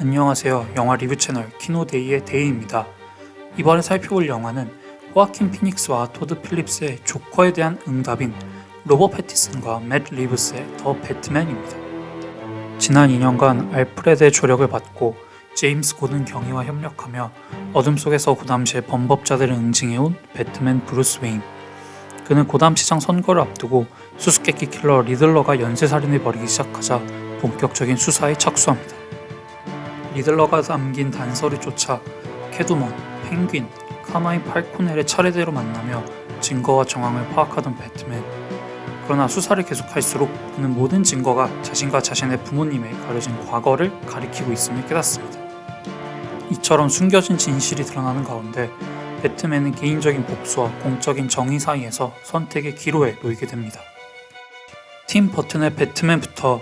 안녕하세요. 영화 리뷰 채널 키노데이의 데이입니다. 이번에 살펴볼 영화는 호아킨 피닉스와 토드 필립스의 조커에 대한 응답인 로버 패티슨과 맷 리브스의 더 배트맨입니다. 지난 2년간 알프레드의 조력을 받고 제임스 고든 경위와 협력하며 어둠 속에서 그 당시의 범법자들을 응징해온 배트맨 브루스 웨인. 그는 고담 시장 선거를 앞두고 수수께끼 킬러 리들러가 연쇄살인을 벌이기 시작하자 본격적인 수사에 착수합니다. 리들러가 남긴 단서를 쫓아 캐두먼, 펭귄, 카마인 팔코넬의 차례대로 만나며 증거와 정황을 파악하던 배트맨. 그러나 수사를 계속할수록 그는 모든 증거가 자신과 자신의 부모님의 가려진 과거를 가리키고 있음을 깨닫습니다. 이처럼 숨겨진 진실이 드러나는 가운데 배트맨은 개인적인 복수와 공적인 정의 사이에서 선택의 기로에 놓이게 됩니다. 팀 버튼의 배트맨부터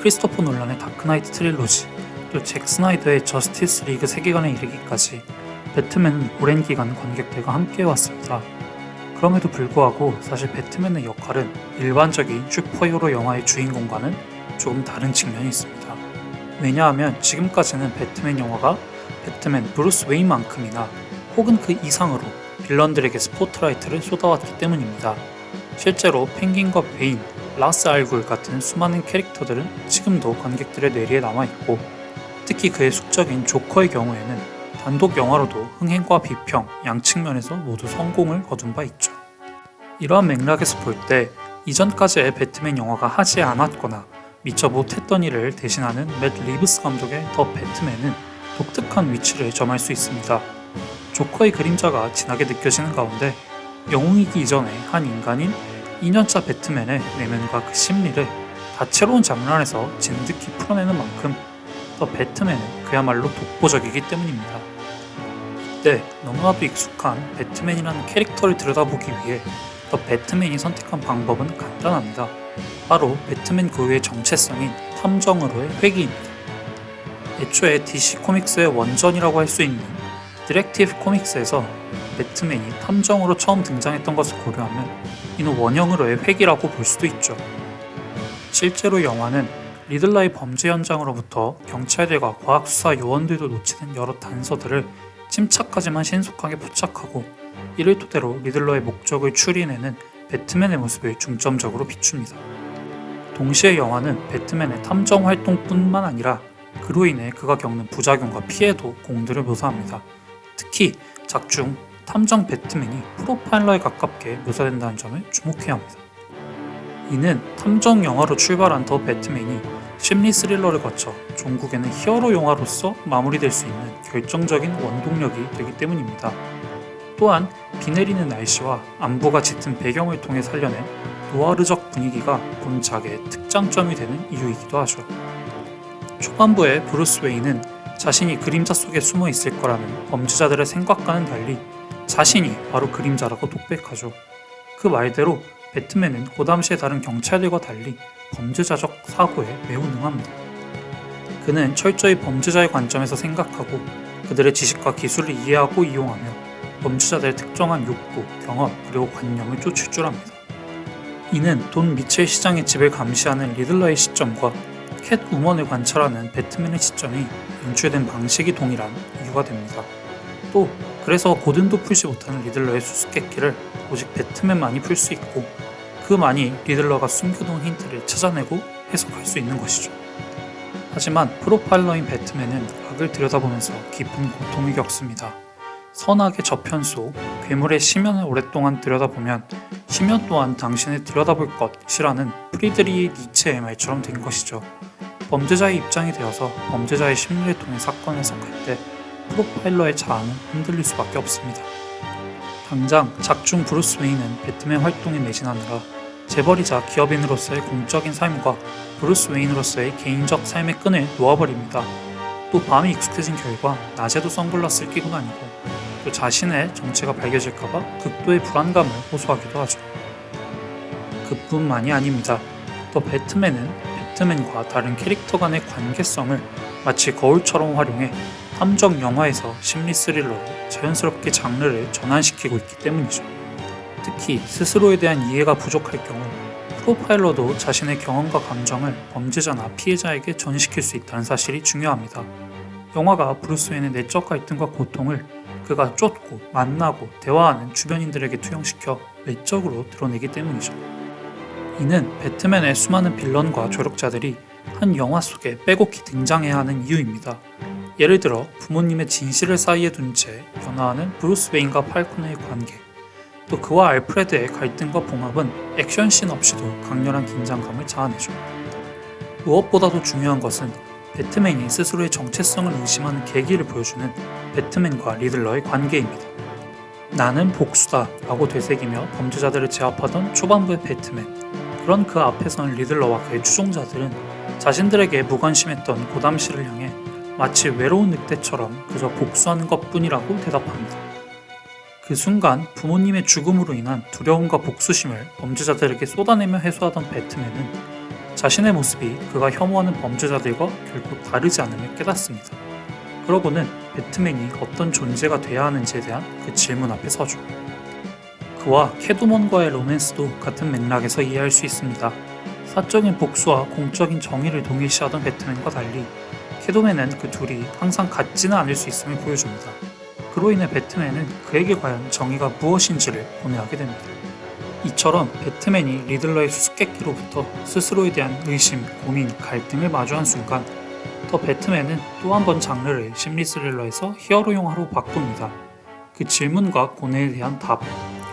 크리스토퍼 놀란의 다크나이트 트릴로지, 또 잭 스나이더의 저스티스 리그 세계관에 이르기까지 배트맨은 오랜 기간 관객들과 함께 해왔습니다. 그럼에도 불구하고 사실 배트맨의 역할은 일반적인 슈퍼히어로 영화의 주인공과는 조금 다른 측면이 있습니다. 왜냐하면 지금까지는 배트맨 영화가 배트맨 브루스 웨인만큼이나 혹은 그 이상으로 빌런들에게 스포트라이트를 쏟아왔기 때문입니다. 실제로 펭귄과 베인, 라스 알굴 같은 수많은 캐릭터들은 지금도 관객들의 뇌리에 남아있고 특히 그의 숙적인 조커의 경우에는 단독 영화로도 흥행과 비평 양 측면에서 모두 성공을 거둔 바 있죠. 이러한 맥락에서 볼 때 이전까지의 배트맨 영화가 하지 않았거나 미처 못했던 일을 대신하는 맷 리브스 감독의 더 배트맨은 독특한 위치를 점할 수 있습니다. 조커의 그림자가 진하게 느껴지는 가운데 영웅이기 이전의 한 인간인 2년차 배트맨의 내면과 그 심리를 다채로운 장르 안에서 진득히 풀어내는 만큼 더 배트맨은 그야말로 독보적이기 때문입니다. 이때 너무나도 익숙한 배트맨이라는 캐릭터를 들여다보기 위해 더 배트맨이 선택한 방법은 간단합니다. 바로 배트맨 고유의 정체성인 탐정으로의 회귀입니다. 애초에 DC 코믹스의 원전이라고 할 수 있는 디렉티브 코믹스에서 배트맨이 탐정으로 처음 등장했던 것을 고려하면 이는 원형으로의 회귀라고 볼 수도 있죠. 실제로 영화는 리들러의 범죄 현장으로부터 경찰들과 과학수사 요원들도 놓치는 여러 단서들을 침착하지만 신속하게 포착하고 이를 토대로 리들러의 목적을 추리해내는 배트맨의 모습을 중점적으로 비춥니다. 동시에 영화는 배트맨의 탐정 활동뿐만 아니라 그로 인해 그가 겪는 부작용과 피해도 공들을 묘사합니다. 특히 작중 탐정 배트맨이 프로파일러에 가깝게 묘사된다는 점을 주목해야 합니다. 이는 탐정 영화로 출발한 더 배트맨이 심리 스릴러를 거쳐 종국에는 히어로 영화로서 마무리될 수 있는 결정적인 원동력이 되기 때문입니다. 또한 비 내리는 날씨와 안부가 짙은 배경을 통해 살려낸 노아르적 분위기가 본작의 특장점이 되는 이유이기도 하죠. 초반부에 브루스 웨인은 자신이 그림자 속에 숨어 있을 거라는 범죄자들의 생각과는 달리 자신이 바로 그림자라고 독백하죠. 그 말대로 배트맨은 그 당시의 다른 경찰들과 달리 범죄자적 사고에 매우 능합니다. 그는 철저히 범죄자의 관점에서 생각하고 그들의 지식과 기술을 이해하고 이용하며 범죄자들의 특정한 욕구, 경험, 그리고 관념을 쫓을 줄 압니다. 이는 돈 미첼 시장의 집을 감시하는 리들러의 시점과 캣 우먼을 관찰하는 배트맨의 시점이 연출된 방식이 동일한 이유가 됩니다. 또 그래서 고든도 풀지 못하는 리들러의 수수께끼를 오직 배트맨만이 풀 수 있고 그만이 리들러가 숨겨둔 힌트를 찾아내고 해석할 수 있는 것이죠. 하지만 프로파일러인 배트맨은 악을 들여다보면서 깊은 고통을 겪습니다. 선악의 저편수, 괴물의 심연을 오랫동안 들여다보면 심연 또한 당신을 들여다볼 것이라는 프리드리 니체의 말처럼 된 것이죠. 범죄자의 입장이 되어서 범죄자의 심리를 통해 사건을 해석할 때 프로파일러의 자아는 흔들릴 수밖에 없습니다. 당장 작중 브루스 웨인은 배트맨 활동에 매진하느라 재벌이자 기업인으로서의 공적인 삶과 브루스 웨인으로서의 개인적 삶의 끈을 놓아버립니다. 또 밤이 익숙해진 결과 낮에도 선글라스를 끼고 다니고 또 자신의 정체가 밝혀질까봐 극도의 불안감을 호소하기도 하죠. 그뿐만이 아닙니다. 또 배트맨은 배트맨과 다른 캐릭터 간의 관계성을 마치 거울처럼 활용해 탐정 영화에서 심리 스릴러로 자연스럽게 장르를 전환시키고 있기 때문이죠. 특히 스스로에 대한 이해가 부족할 경우 프로파일러도 자신의 경험과 감정을 범죄자나 피해자에게 전시킬 수 있다는 사실이 중요합니다. 영화가 브루스 웨인의 내적 갈등과 고통을 그가 쫓고 만나고 대화하는 주변인들에게 투영시켜 외적으로 드러내기 때문이죠. 이는 배트맨의 수많은 빌런과 조력자들이 한 영화 속에 빼곡히 등장해야 하는 이유입니다. 예를 들어 부모님의 진실을 사이에 둔 채 변화하는 브루스 웨인과 팔코너의 관계, 또 그와 알프레드의 갈등과 봉합은 액션씬 없이도 강렬한 긴장감을 자아내죠. 무엇보다도 중요한 것은 배트맨이 스스로의 정체성을 의심하는 계기를 보여주는 배트맨과 리들러의 관계입니다. 나는 복수다 라고 되새기며 범죄자들을 제압하던 초반부의 배트맨. 그런 그 앞에선 리들러와 그의 추종자들은 자신들에게 무관심했던 고담시를 향해 마치 외로운 늑대처럼 그저 복수하는 것 뿐이라고 대답합니다. 그 순간 부모님의 죽음으로 인한 두려움과 복수심을 범죄자들에게 쏟아내며 해소하던 배트맨은 자신의 모습이 그가 혐오하는 범죄자들과 결코 다르지 않음을 깨닫습니다. 그러고는 배트맨이 어떤 존재가 돼야 하는지에 대한 그 질문 앞에 서죠. 그와 캐두먼과의 로맨스도 같은 맥락에서 이해할 수 있습니다. 사적인 복수와 공적인 정의를 동일시하던 배트맨과 달리 캐도맨은 그 둘이 항상 같지는 않을 수 있음을 보여줍니다. 그로 인해 배트맨은 그에게 과연 정의가 무엇인지를 고뇌하게 됩니다. 이처럼 배트맨이 리들러의 수수께끼로부터 스스로에 대한 의심, 고민, 갈등을 마주한 순간 더 배트맨은 또 한 번 장르를 심리 스릴러에서 히어로 영화로 바꿉니다. 그 질문과 고뇌에 대한 답,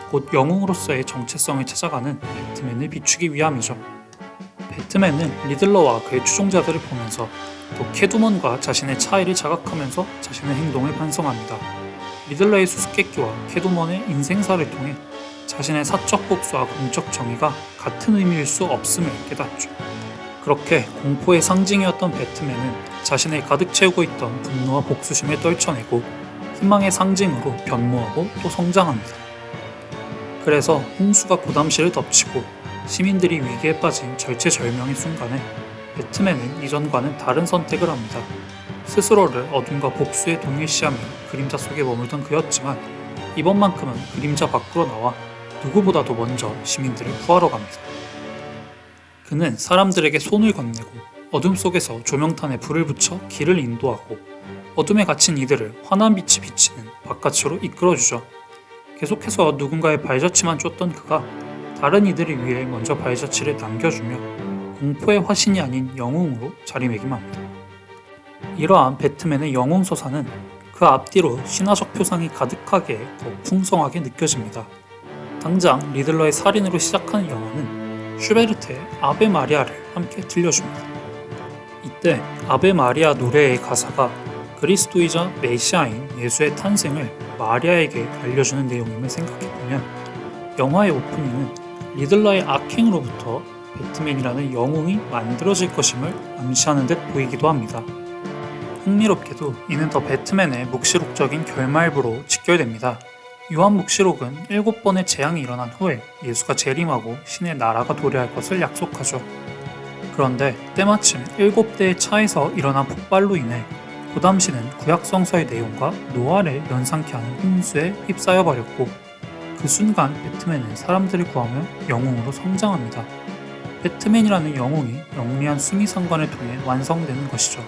곧 영웅으로서의 정체성을 찾아가는 배트맨을 비추기 위함이죠. 배트맨은 리들러와 그의 추종자들을 보면서 또 캐두먼과 자신의 차이를 자각하면서 자신의 행동을 반성합니다. 리들러의 수수께끼와 캐두먼의 인생사를 통해 자신의 사적 복수와 공적 정의가 같은 의미일 수 없음을 깨닫죠. 그렇게 공포의 상징이었던 배트맨은 자신을 가득 채우고 있던 분노와 복수심을 떨쳐내고 희망의 상징으로 변모하고 또 성장합니다. 그래서 홍수가 고담시를 덮치고 시민들이 위기에 빠진 절체절명의 순간에 배트맨은 이전과는 다른 선택을 합니다. 스스로를 어둠과 복수에 동일시하며 그림자 속에 머물던 그였지만 이번만큼은 그림자 밖으로 나와 누구보다도 먼저 시민들을 구하러 갑니다. 그는 사람들에게 손을 건네고 어둠 속에서 조명탄에 불을 붙여 길을 인도하고 어둠에 갇힌 이들을 환한 빛이 비치는 바깥으로 이끌어주죠. 계속해서 누군가의 발자취만 쫓던 그가 다른 이들을 위해 먼저 발자취를 남겨주며 공포의 화신이 아닌 영웅으로 자리매김합니다. 이러한 배트맨의 영웅 서사는 그 앞뒤로 신화적 표상이 가득하게 더 풍성하게 느껴집니다. 당장 리들러의 살인으로 시작하는 영화는 슈베르트의 아베 마리아를 함께 들려줍니다. 이때 아베 마리아 노래의 가사가 그리스도이자 메시아인 예수의 탄생을 마리아에게 알려주는 내용임을 생각해보면 영화의 오프닝은 리들러의 악행으로부터 배트맨이라는 영웅이 만들어질 것임을 암시하는 듯 보이기도 합니다. 흥미롭게도 이는 더 배트맨의 묵시록적인 결말부로 직결됩니다. 요한 묵시록은 일곱 번의 재앙이 일어난 후에 예수가 재림하고 신의 나라가 도래할 것을 약속하죠. 그런데 때마침 일곱 대의 차에서 일어난 폭발로 인해 그 당시는 구약 성서의 내용과 노아를 연상케 하는 홍수에 휩싸여 버렸고 그 순간 배트맨은 사람들을 구하며 영웅으로 성장합니다. 배트맨이라는 영웅이 영리한 수미상관을 통해 완성되는 것이죠.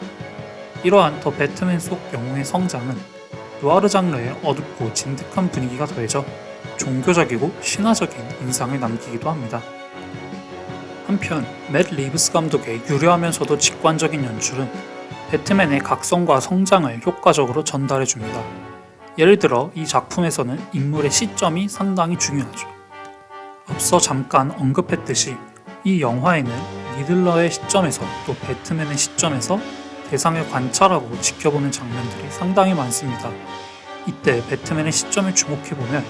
이러한 더 배트맨 속 영웅의 성장은 누아르 장르의 어둡고 진득한 분위기가 더해져 종교적이고 신화적인 인상을 남기기도 합니다. 한편 맷 리브스 감독의 유려하면서도 직관적인 연출은 배트맨의 각성과 성장을 효과적으로 전달해 줍니다. 예를 들어 이 작품에서는 인물의 시점이 상당히 중요하죠. 앞서 잠깐 언급했듯이 이 영화에는 리들러의 시점에서 또 배트맨의 시점에서 대상을 관찰하고 지켜보는 장면들이 상당히 많습니다. 이때 배트맨의 시점을 주목해보면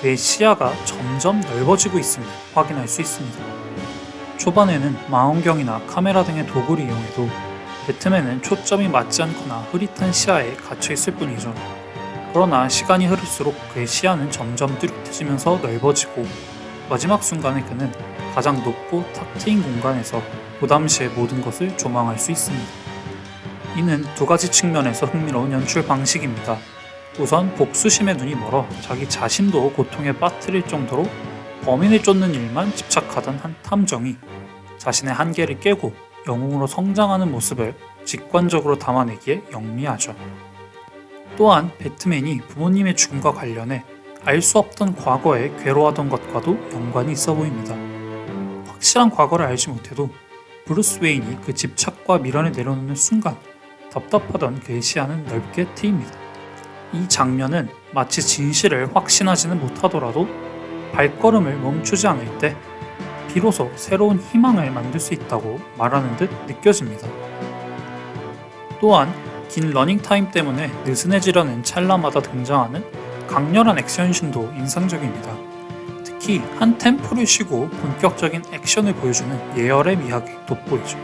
그의 시야가 점점 넓어지고 있음을 확인할 수 있습니다. 초반에는 망원경이나 카메라 등의 도구를 이용해도 배트맨은 초점이 맞지 않거나 흐릿한 시야에 갇혀 있을 뿐이죠. 그러나 시간이 흐를수록 그의 시야는 점점 뚜렷해지면서 넓어지고 마지막 순간에 그는 가장 높고 탁 트인 공간에서 보담시의 모든 것을 조망할 수 있습니다. 이는 두 가지 측면에서 흥미로운 연출 방식입니다. 우선 복수심에 눈이 멀어 자기 자신도 고통에 빠뜨릴 정도로 범인을 쫓는 일만 집착하던 한 탐정이 자신의 한계를 깨고 영웅으로 성장하는 모습을 직관적으로 담아내기에 영리하죠. 또한 배트맨이 부모님의 죽음과 관련해 알 수 없던 과거에 괴로워하던 것과도 연관이 있어 보입니다. 확실한 과거를 알지 못해도 브루스 웨인이 그 집착과 미련을 내려놓는 순간 답답하던 그의 시야는 넓게 트입니다. 이 장면은 마치 진실을 확신하지는 못하더라도 발걸음을 멈추지 않을 때 비로소 새로운 희망을 만들 수 있다고 말하는 듯 느껴집니다. 또한 긴 러닝타임 때문에 느슨해지려는 찰나마다 등장하는 강렬한 액션신도 인상적입니다. 특히 한 템포를 쉬고 본격적인 액션을 보여주는 예열의 미학이 돋보이죠.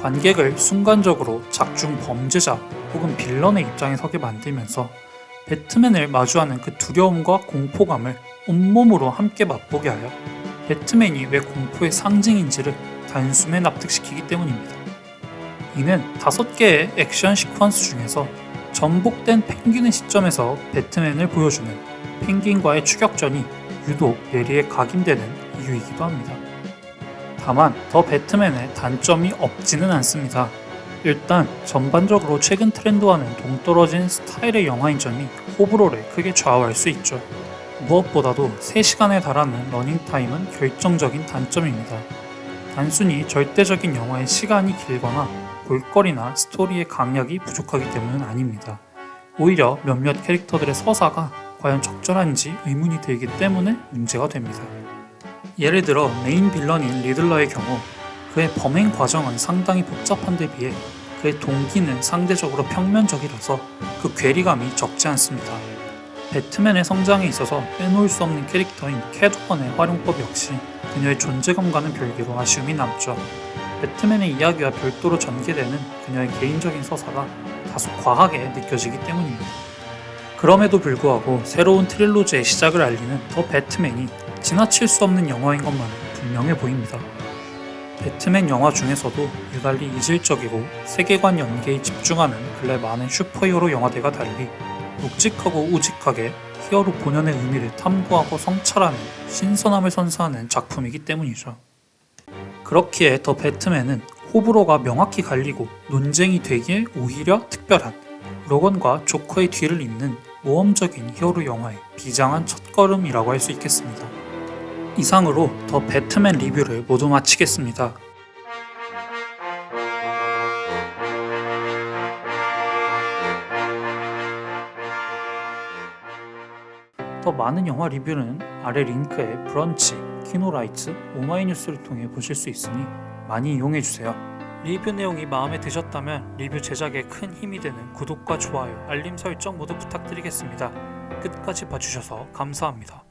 관객을 순간적으로 작중 범죄자 혹은 빌런의 입장에 서게 만들면서 배트맨을 마주하는 그 두려움과 공포감을 온몸으로 함께 맛보게 하여 배트맨이 왜 공포의 상징인지를 단숨에 납득시키기 때문입니다. 이는 다섯 개의 액션 시퀀스 중에서 전복된 펭귄의 시점에서 배트맨을 보여주는 펭귄과의 추격전이 유독 예리에 각인되는 이유이기도 합니다. 다만 더 배트맨의 단점이 없지는 않습니다. 일단 전반적으로 최근 트렌드와는 동떨어진 스타일의 영화인 점이 호불호를 크게 좌우할 수 있죠. 무엇보다도 3시간에 달하는 러닝타임은 결정적인 단점입니다. 단순히 절대적인 영화의 시간이 길거나 볼거리나 스토리의 강약이 부족하기 때문은 아닙니다. 오히려 몇몇 캐릭터들의 서사가 과연 적절한지 의문이 들기 때문에 문제가 됩니다. 예를 들어 메인 빌런인 리들러의 경우 그의 범행 과정은 상당히 복잡한 데 비해 그의 동기는 상대적으로 평면적이라서 그 괴리감이 적지 않습니다. 배트맨의 성장에 있어서 빼놓을 수 없는 캐릭터인 캐트원의 활용법 역시 그녀의 존재감과는 별개로 아쉬움이 남죠. 배트맨의 이야기와 별도로 전개되는 그녀의 개인적인 서사가 다소 과하게 느껴지기 때문입니다. 그럼에도 불구하고 새로운 트릴로지의 시작을 알리는 더 배트맨이 지나칠 수 없는 영화인 것만은 분명해 보입니다. 배트맨 영화 중에서도 유달리 이질적이고 세계관 연계에 집중하는 근래 많은 슈퍼히어로 영화들과 달리 묵직하고 우직하게 히어로 본연의 의미를 탐구하고 성찰하는 신선함을 선사하는 작품이기 때문이죠. 그렇기에 더 배트맨은 호불호가 명확히 갈리고 논쟁이 되기에 오히려 특별한 로건과 조커의 뒤를 잇는 모험적인 히어로 영화의 비장한 첫걸음이라고 할 수 있겠습니다. 이상으로 더 배트맨 리뷰를 모두 마치겠습니다. 더 많은 영화 리뷰는 아래 링크에 브런치, 키노라이츠, 오마이뉴스를 통해 보실 수 있으니 많이 이용해주세요. 리뷰 내용이 마음에 드셨다면 리뷰 제작에 큰 힘이 되는 구독과 좋아요, 알림 설정 모두 부탁드리겠습니다. 끝까지 봐주셔서 감사합니다.